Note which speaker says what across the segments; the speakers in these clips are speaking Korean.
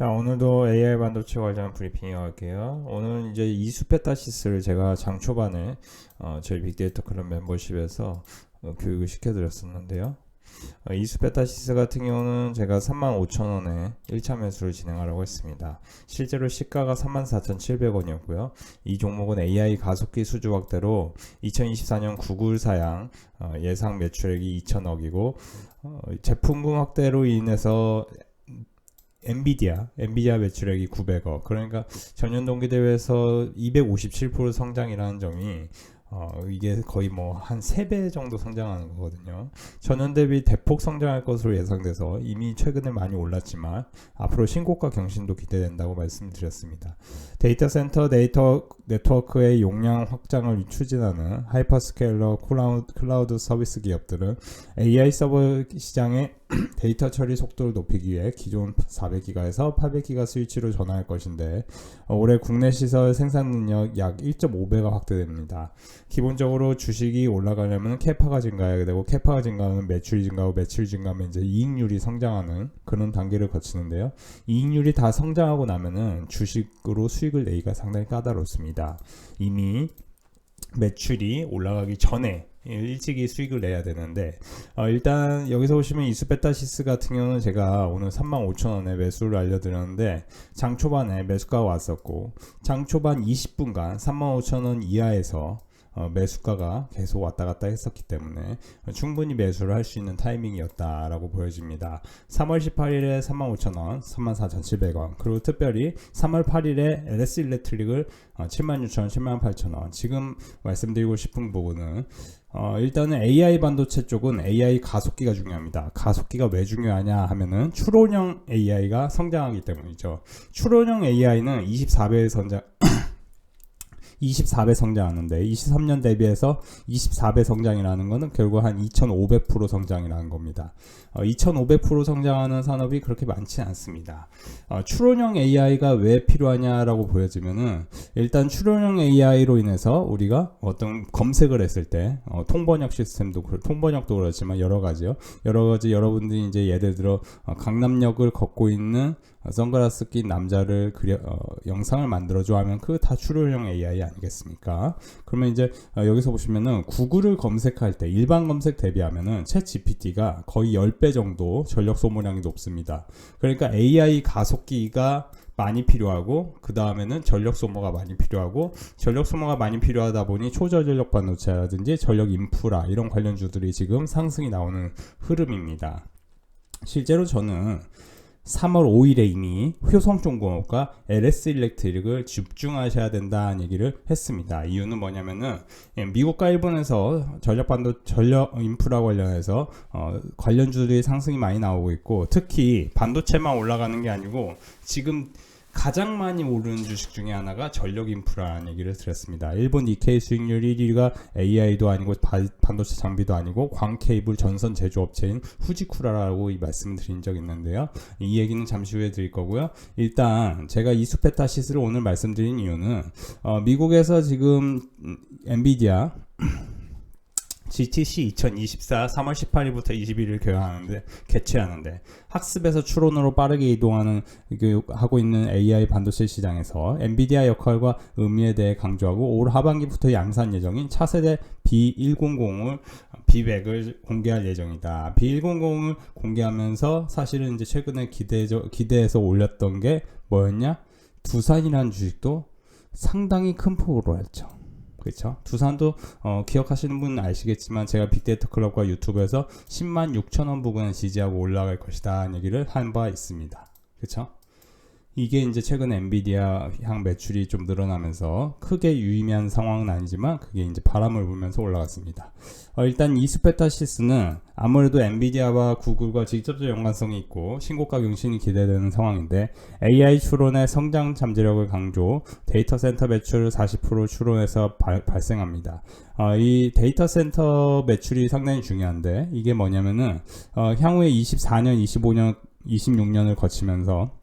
Speaker 1: 자 오늘도 AI 반도체 관련 브리핑 할게요. 오늘 이제 이수페타시스를 제가 장 초반에 어, 저희 빅데이터 클럽 멤버십에서 어, 교육을 시켜드렸었는데요. 어, 이수페타시스 같은 경우는 제가 35,000원에 1차 매수를 진행하려고 했습니다. 실제로 시가가 34,700원이었고요. 이 종목은 AI 가속기 수주 확대로 2024년 구글 사양 어, 예상 매출액이 2천억이고 어, 제품군 확대로 인해서 엔비디아, 엔비디아 매출액이 900억. 그러니까 전년 동기 대비해서 257% 성장이라는 점이 어, 이게 거의 뭐한 3배 정도 성장하는 거거든요. 전년 대비 대폭 성장할 것으로 예상돼서 이미 최근에 많이 올랐지만 앞으로 신고가 경신도 기대된다고 말씀드렸습니다. 데이터 센터 데이터 네트워크의 용량 확장을 추진하는 하이퍼스케일러 클라우드, 클라우드 서비스 기업들은 AI 서버 시장의 데이터 처리 속도를 높이기 위해 기존 400기가에서 800기가 스위치로 전환할 것인데 어, 올해 국내 시설 생산 능력 약 1.5배가 확대됩니다. 기본적으로 주식이 올라가려면 캐파가 증가해야 되고 캐파가 증가하면 매출이 증가하고 매출 증가하면 이제 이익률이 성장하는 그런 단계를 거치는데요. 이익률이 다 성장하고 나면은 주식으로 수익을 내기가 상당히 까다롭습니다. 이미 매출이 올라가기 전에 일찍이 수익을 내야 되는데 어, 일단 여기서 보시면 이수베타시스 같은 경우는 제가 오늘 35,000원에 매수를 알려드렸는데 장 초반에 매수가가 왔었고 장 초반 20분간 35,000원 이하에서 어, 매수가가 계속 왔다 갔다 했었기 때문에 충분히 매수를 할 수 있는 타이밍이었다라고 보여집니다. 3월 18일에 35,000원, 34,700원, 그리고 특별히 3월 8일에 LS 일렉트릭을 어, 76,000원, 78,000원. 지금 말씀드리고 싶은 부분은 어, 일단은 AI 반도체 쪽은 AI 가속기가 중요합니다. 가속기가 왜 중요하냐 하면은 추론형 AI가 성장하기 때문이죠. 추론형 AI는 24배의 성장 24배 성장하는데 23년 대비해서 24배 성장이라는 것은 결국 한 2,500% 성장이라는 겁니다. 어, 2,500% 성장하는 산업이 그렇게 많지 않습니다. 어, 추론형 AI가 왜 필요하냐라고 보여지면은 일단 추론형 AI로 인해서 우리가 어떤 검색을 했을 때 어, 통번역 시스템도 통번역도 그렇지만 여러 가지요. 여러 가지 여러분들이 이제 예를 들어 어, 강남역을 걷고 있는 선글라스 낀 남자를 그려 어, 영상을 만들어줘 하면 그 다 추론형 AI 아니겠습니까? 그러면 이제 어, 여기서 보시면은 구글을 검색할 때 일반 검색 대비하면은 챗 GPT가 거의 10배 정도 전력 소모량이 높습니다. 그러니까 AI 가속기가 많이 필요하고 그 다음에는 전력 소모가 많이 필요하고 전력 소모가 많이 필요하다 보니 초저전력 반도체라든지 전력 인프라 이런 관련주들이 지금 상승이 나오는 흐름입니다. 실제로 저는 3월 5일에 이미 효성종공업과 LS 일렉트릭을 집중하셔야 된다는 얘기를 했습니다. 이유는 뭐냐면은 예, 미국과 일본에서 전력 반도 전력 인프라 관련해서 어, 관련주들이 상승이 많이 나오고 있고 특히 반도체만 올라가는 게 아니고 지금 가장 많이 오르는 주식 중에 하나가 전력 인프라라는 얘기를 드렸습니다. 일본 니케이 수익률 1위가 AI도 아니고 바, 반도체 장비도 아니고 광 케이블 전선 제조업체인 후지쿠라라고 이 말씀을 드린 적 있는데요. 이 얘기는 잠시 후에 드릴 거고요. 일단 제가 이 수페타시스를 오늘 말씀드린 이유는 어, 미국에서 지금 음, 엔비디아 GTC 2024 3월 18일부터 21일 개최하는데 개최하는데 학습에서 추론으로 빠르게 이동하는 그 하고 있는 AI 반도체 시장에서 엔비디아 역할과 의미에 대해 강조하고 올 하반기부터 양산 예정인 차세대 B100을 B100을 공개할 예정이다. B100을 공개하면서 사실은 이제 최근에 기대 기대해서 올렸던 게 뭐였냐? 두산이라는 주식도 상당히 큰 폭으로 했죠. 그렇죠. 두산도 어, 기억하시는 분은 아시겠지만 제가 빅데이터 클럽과 유튜브에서 10만 6천 원 부근을 지지하고 올라갈 것이다 얘기를 한 바 있습니다. 그렇죠. 이게 이제 최근 엔비디아 향 매출이 좀 늘어나면서 크게 유의미한 상황은 아니지만 그게 이제 바람을 불면서 올라갔습니다. 어, 일단 이스페타시스는 아무래도 엔비디아와 구글과 직접적 연관성이 있고 신고가 경신이 기대되는 상황인데 AI 추론의 성장 잠재력을 강조, 데이터 센터 매출 40% 추론해서 발, 발생합니다. 어, 이 데이터 센터 매출이 상당히 중요한데 이게 뭐냐면은 어, 향후에 24년, 25년, 26년을 거치면서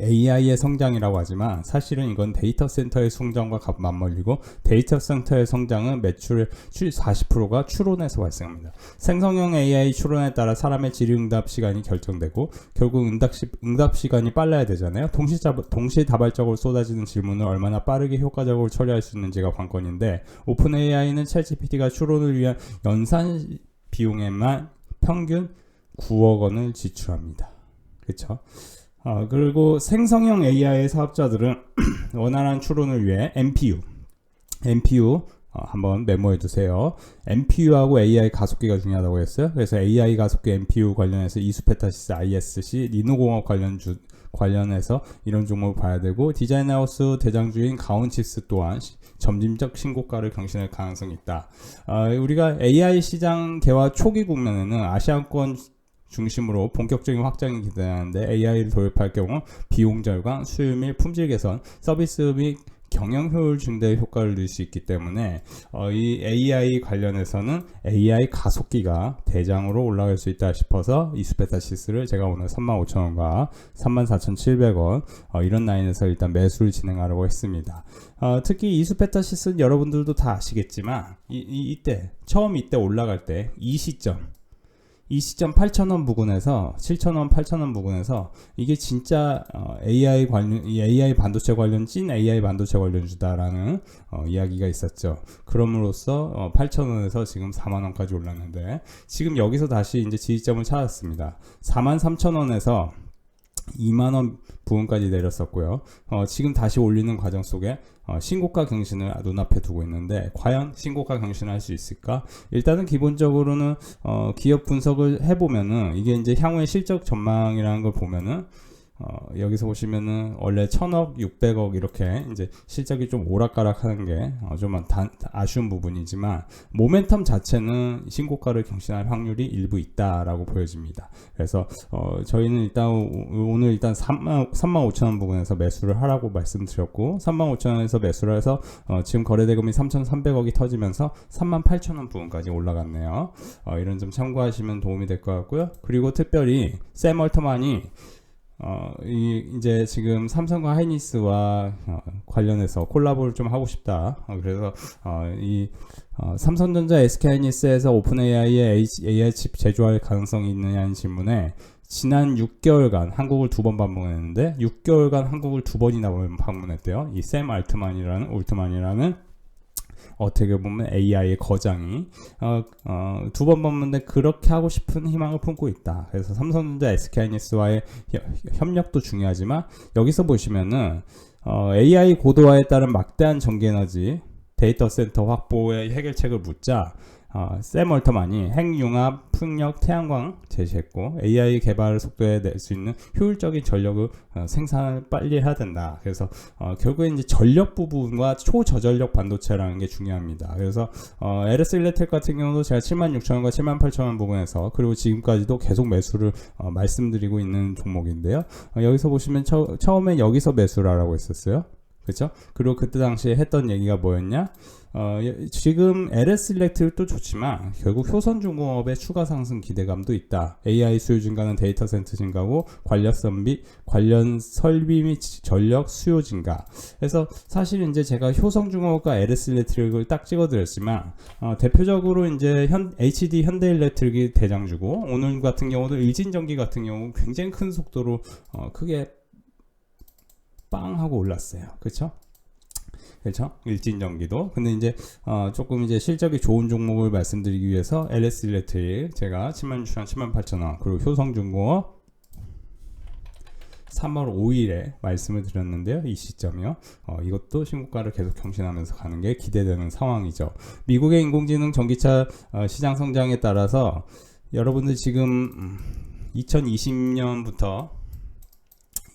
Speaker 2: AI의 성장이라고 하지만 사실은 이건 데이터 센터의 성장과 가- 맞물리고 데이터 센터의 성장은 매출의 40%가 추론에서 발생합니다. 생성형 AI 추론에 따라 사람의 질의응답 시간이 결정되고 결국 응답, 시, 응답 시간이 빨라야 되잖아요. 동시자, 동시다발적으로 쏟아지는 질문을 얼마나 빠르게 효과적으로 처리할 수 있는지가 관건인데 오픈 AI는 챗GPT가 추론을 위한 연산 비용에만 평균 9억 원을 지출합니다. 그렇죠? 어, 그리고 생성형 AI 사업자들은 원활한 추론을 위해 NPU, NPU 어, 한번 메모해 두세요. NPU하고 AI 가속기가 중요하다고 했어요. 그래서 AI 가속기 NPU 관련해서 이수페타시스 ISC 리노공업 관련 주 관련해서 이런 종목을 봐야 되고 디자인하우스 대장주인 가온칩스 또한 시- 점진적 신고가를 경신할 가능성이 있다. 어, 우리가 AI 시장 개화 초기 국면에는 아시아권 중심으로 본격적인 확장이 기대하는데 AI를 도입할 경우 비용 절감, 수요 및 품질 개선, 서비스 및 경영 효율 증대 효과를 낼 수 있기 때문에 어, 이 AI 관련해서는 AI 가속기가 대장으로 올라갈 수 있다 싶어서 이스페타시스를 제가 오늘 35,000원과 34,700원 어, 이런 라인에서 일단 매수를 진행하려고 했습니다. 어, 특히 이스페타시스는 여러분들도 다 아시겠지만 이, 이, 이때 처음 이때 올라갈 때 이 시점 이 시점 8,000원 부근에서 7,000원, 8,000원 부근에서 이게 진짜 어, AI 관련, 이 AI 반도체 관련 찐 AI 반도체 관련주다라는 어, 이야기가 있었죠. 그럼으로써 어, 8,000원에서 지금 4만 원까지 올랐는데 지금 여기서 다시 이제 지지점을 찾았습니다. 43,000원에서 2만 원 부근까지 내렸었고요. 어, 지금 다시 올리는 과정 속에 어, 신고가 경신을 눈앞에 두고 있는데 과연 신고가 경신을 할 수 있을까? 일단은 기본적으로는 어, 기업 분석을 해보면은 이게 이제 향후의 실적 전망이라는 걸 보면은 어, 여기서 보시면은 원래 천억, 600억 이렇게 이제 실적이 좀 오락가락하는 게좀 아쉬운 부분이지만 모멘텀 자체는 신고가를 경신할 확률이 일부 있다라고 보여집니다. 그래서 어, 저희는 일단 오- 오늘 일단 3만 3만 5천 원 부분에서 매수를 하라고 말씀드렸고 3만 5천 원에서 매수를 해서 어, 지금 거래대금이 3,300억이 터지면서 3만 8천 원 부분까지 올라갔네요. 어, 이런 점 참고하시면 도움이 될 것 같고요. 그리고 특별히 샘 얼터만이 어, 이, 이제 지금 삼성과 하이니스와 어, 관련해서 콜라보를 좀 하고 싶다. 어, 그래서 어, 이 어, 삼성전자 SK 하이니스에서 오픈 AI의 AI 칩 제조할 가능성이 있느냐는 질문에 지난 6개월간 한국을 두 번 방문했는데 6개월간 한국을 두 번이나 방문했대요. 이 샘 알트만이라는 올트만이라는 어떻게 보면 AI의 거장이 어, 어, 두번 봤는데 그렇게 하고 싶은 희망을 품고 있다. 그래서 삼성전자 SK하이닉스와의 협력도 중요하지만 여기서 보시면은 어, AI 고도화에 따른 막대한 전기에너지 데이터 센터 확보의 해결책을 묻자 어, 샘 얼터만이 핵융합, 풍력, 태양광 제시했고 AI 개발 속도에 낼 수 있는 효율적인 전력을 어, 생산을 빨리 해야 된다. 그래서 어, 결국에 이제 전력 부분과 초저전력 반도체라는 게 중요합니다. 그래서 어, LS 일렉텍 같은 경우도 제가 76,000원과 78,000원 부분에서 그리고 지금까지도 계속 매수를 어, 말씀드리고 있는 종목인데요. 어, 여기서 보시면 처, 처음에 여기서 매수를 하라고 했었어요. 그렇죠? 그리고 그때 당시에 했던 얘기가 뭐였냐? 어, 여- 지금 LS 일렉트릭도 좋지만 결국 효선중공업의 추가 상승 기대감도 있다. AI 수요 증가는 데이터 센터 증가고 관련 선비, 관련 설비 및 전력 수요 증가. 그래서 사실 이제 제가 효성중공업과 LS 일렉트릭을 딱 찍어드렸지만 어, 대표적으로 이제 현, HD 현대 일렉트릭이 대장주고 오늘 같은 경우도 일진전기 같은 경우 굉장히 큰 속도로 어, 크게 빵 하고 올랐어요. 그렇죠? 그렇죠? 일진전기도. 근데 이제 어, 조금 이제 실적이 좋은 종목을 말씀드리기 위해서 LS 일렉트릭 제가 76,000원, 78,000원 그리고 효성중공업 3월 5일에 말씀을 드렸는데요. 이 시점이요. 어, 이것도 신고가를 계속 경신하면서 가는 게 기대되는 상황이죠. 미국의 인공지능 전기차 어, 시장 성장에 따라서 여러분들 지금 음, 2020년부터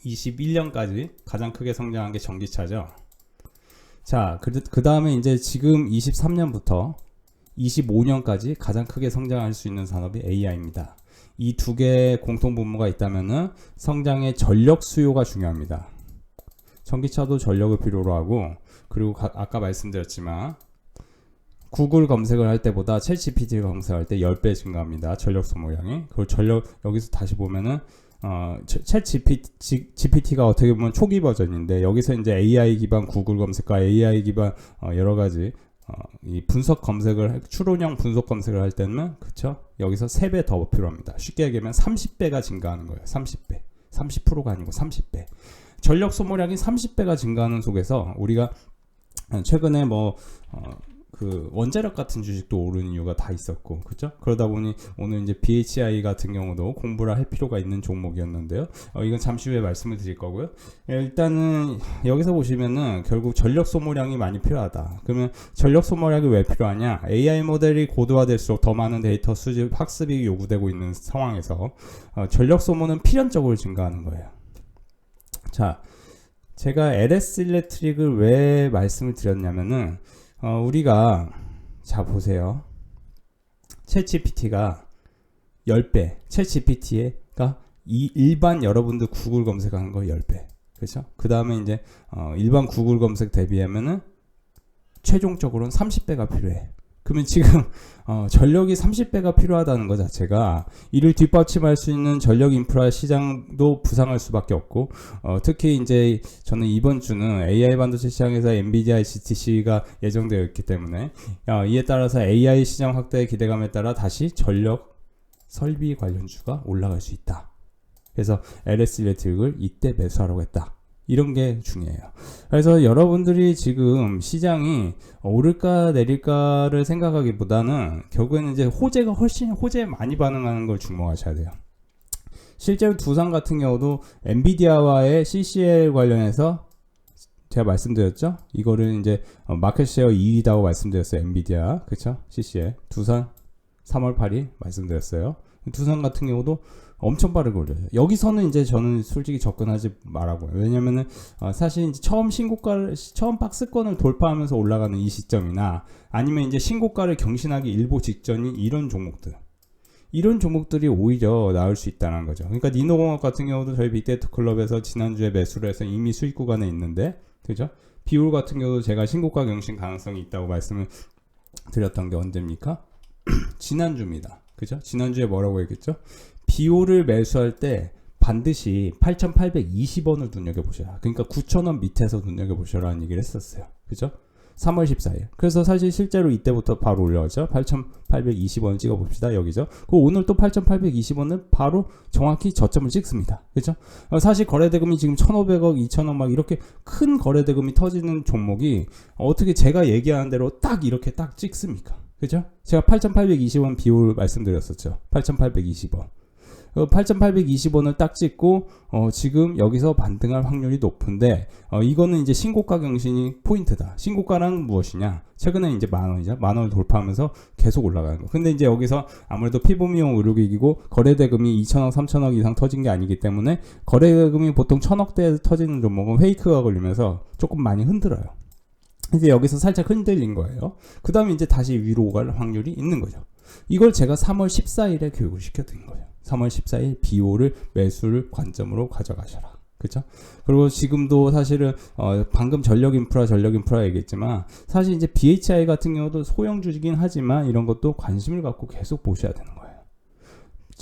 Speaker 2: 21년까지 가장 크게 성장한 게 전기차죠. 자, 그, 그 다음에 이제 지금 23년부터 25년까지 가장 크게 성장할 수 있는 산업이 AI입니다. 이 두 개의 공통 분모가 있다면은 성장의 전력 수요가 중요합니다. 전기차도 전력을 필요로 하고 그리고 가- 아까 말씀드렸지만 구글 검색을 할 때보다 챗GPT 검색할 때 10배 증가합니다. 전력 소모량이. 그리고 전력 여기서 다시 보면은 어, 챗 GPT, GPT가 어떻게 보면 초기 버전인데 여기서 이제 AI 기반 구글 검색과 AI 기반 어, 여러 가지 어, 이 분석 검색을 할- 추론형 분석 검색을 할 때는 그쵸 여기서 3배 더 필요합니다. 쉽게 얘기하면 30배가 증가하는 거예요. 30배. 30%가 아니고 30배. 전력 소모량이 30배가 증가하는 속에서 우리가 최근에 뭐 어, 그 원자력 같은 주식도 오르는 이유가 다 있었고 그죠? 그러다 보니 오늘 이제 BHI 같은 경우도 공부를 할 필요가 있는 종목이었는데요. 어, 이건 잠시 후에 말씀을 드릴 거고요. 예, 일단은 여기서 보시면은 결국 전력 소모량이 많이 필요하다. 그러면 전력 소모량이 왜 필요하냐? AI 모델이 고도화될수록 더 많은 데이터 수집 학습이 요구되고 있는 상황에서 어, 전력 소모는 필연적으로 증가하는 거예요. 자, 제가 LS 일렉트릭을 왜 말씀을 드렸냐면은 어, 우리가 자 보세요. 챗 GPT가 10배, 챗 GPT가 이 일반 여러분들 구글 검색하는 거 10배. 그렇죠? 그 다음에 이제 어, 일반 구글 검색 대비하면은 최종적으로는 30배가 필요해. 그러면 지금 어, 전력이 30배가 필요하다는 것 자체가 이를 뒷받침할 수 있는 전력 인프라 시장도 부상할 수밖에 없고 어, 특히 이제 저는 이번 주는 AI 반도체 시장에서 엔비디아 GTC가 예정되어 있기 때문에 어, 이에 따라서 AI 시장 확대의 기대감에 따라 다시 전력 설비 관련주가 올라갈 수 있다. 그래서 LS 일렉트릭을 이때 매수하려고 했다. 이런 게 중요해요. 그래서 여러분들이 지금 시장이 오를까 내릴까를 생각하기보다는 결국에는 이제 호재가 훨씬 호재에 많이 반응하는 걸 주목하셔야 돼요. 실제로 두산 같은 경우도 엔비디아와의 CCL 관련해서 제가 말씀드렸죠. 이거를 이제 어, 마켓쉐어 2위다고 말씀드렸어요. 엔비디아 그쵸? CCL 두산 3월 8일 말씀드렸어요. 두산 같은 경우도 엄청 빠르게 올려요. 여기서는 이제 저는 솔직히 접근하지 말라고요. 왜냐면은 어, 사실 이제 처음 신고가를 처음 박스권을 돌파하면서 올라가는 이 시점이나 아니면 이제 신고가를 경신하기 일보 직전인 이런 종목들. 이런 종목들이 오히려 나올 수 있다는 거죠. 그러니까 니노공업 같은 경우도 저희 빅데이터 클럽에서 지난주에 매수를 해서 이미 수익 구간에 있는데, 그죠? 비올 같은 경우도 제가 신고가 경신 가능성이 있다고 말씀을 드렸던 게 언제입니까? 지난주입니다. 그죠? 지난주에 뭐라고 얘기했죠? 비오를 매수할 때 반드시 8,820원을 눈여겨보셔라. 그러니까 9,000원 밑에서 눈여겨보셔라는 얘기를 했었어요. 그죠? 3월 14일. 그래서 사실 실제로 이때부터 바로 올라왔죠. 8,820원 찍어봅시다. 여기죠. 그 오늘 또 8,820원을 바로 정확히 저점을 찍습니다. 그죠? 어, 사실 거래대금이 지금 1,500억, 2,000억 막 이렇게 큰 거래대금이 터지는 종목이 어떻게 제가 얘기하는 대로 딱 이렇게 딱 찍습니까? 그죠? 제가 8,820원 비율 말씀드렸었죠. 8,820원. 8,820원을 딱 찍고 어, 지금 여기서 반등할 확률이 높은데 어, 이거는 이제 신고가 경신이 포인트다. 신고가란 무엇이냐? 최근에 이제 만 원이죠. 만 원을 돌파하면서 계속 올라가는 거. 근데 이제 여기서 아무래도 피보미용 의료기기고 거래대금이 2천억, 3천억 이상 터진 게 아니기 때문에 거래대금이 보통 천억대 터지는 종목은 페이크가 걸리면서 조금 많이 흔들어요. 이제 여기서 살짝 흔들린 거예요. 그 다음에 이제 다시 위로 오갈 확률이 있는 거죠. 이걸 제가 3월 14일에 교육을 시켜드린 거예요. 3월 14일 비오를 매수를 관점으로 가져가셔라. 그죠? 그리고 지금도 사실은 어 방금 전력 인프라 전력 인프라 얘기했지만 사실 이제 BHI 같은 경우도 소형 주이긴 하지만 이런 것도 관심을 갖고 계속 보셔야 되는 거예요.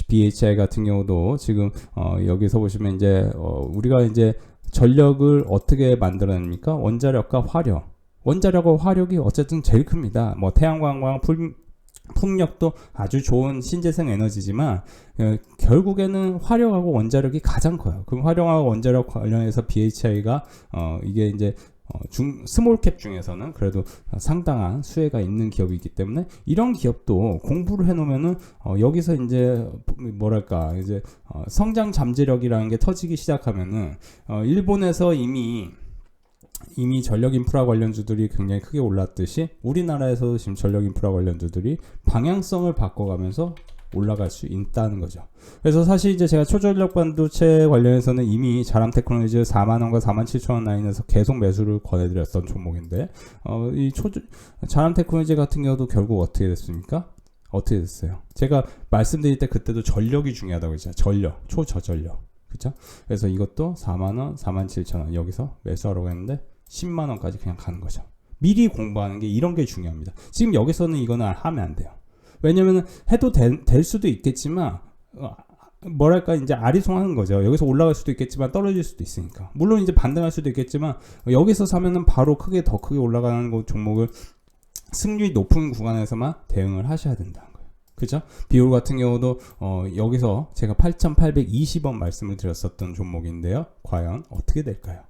Speaker 2: BHI 같은 경우도 지금 어 여기서 보시면 이제 어 우리가 이제 전력을 어떻게 만들어냅니까? 원자력과 화력. 원자력과 화력이 어쨌든 제일 큽니다. 뭐 태양광과 풍, 풍력도 아주 좋은 신재생 에너지지만 어, 결국에는 화력하고 원자력이 가장 커요. 그럼 화력하고 원자력 관련해서 BHI가 어, 이게 이제 어, 중 스몰캡 중에서는 그래도 상당한 수혜가 있는 기업이기 때문에 이런 기업도 공부를 해놓으면은 어, 여기서 이제 뭐랄까 이제 어, 성장 잠재력이라는 게 터지기 시작하면은 어, 일본에서 이미 이미 전력 인프라 관련주들이 굉장히 크게 올랐듯이 우리나라에서도 지금 전력 인프라 관련주들이 방향성을 바꿔가면서 올라갈 수 있다는 거죠. 그래서 사실 이제 제가 초전력 반도체 관련해서는 이미 자람 테크놀로지 4만 원과 4만 7천 원 라인에서 계속 매수를 권해드렸던 종목인데 어, 이 초, 자람 테크놀로지 같은 경우도 결국 어떻게 됐습니까? 어떻게 됐어요? 제가 말씀드릴 때 그때도 전력이 중요하다고 했잖아요. 전력, 초저전력. 그죠? 그래서 이것도 4만 원, 4만 7천 원 여기서 매수하려고 했는데 10만 원까지 그냥 가는 거죠. 미리 공부하는 게 이런 게 중요합니다. 지금 여기서는 이거는 하면 안 돼요. 왜냐면은 해도 되, 될 수도 있겠지만 어, 뭐랄까 이제 아리송하는 거죠. 여기서 올라갈 수도 있겠지만 떨어질 수도 있으니까. 물론 이제 반등할 수도 있겠지만 여기서 사면은 바로 크게 더 크게 올라가는 거 종목을 승률이 높은 구간에서만 대응을 하셔야 거예요. 그죠? 비올 같은 경우도 어, 여기서 제가 8,820원 말씀을 드렸었던 종목인데요. 과연 어떻게 될까요?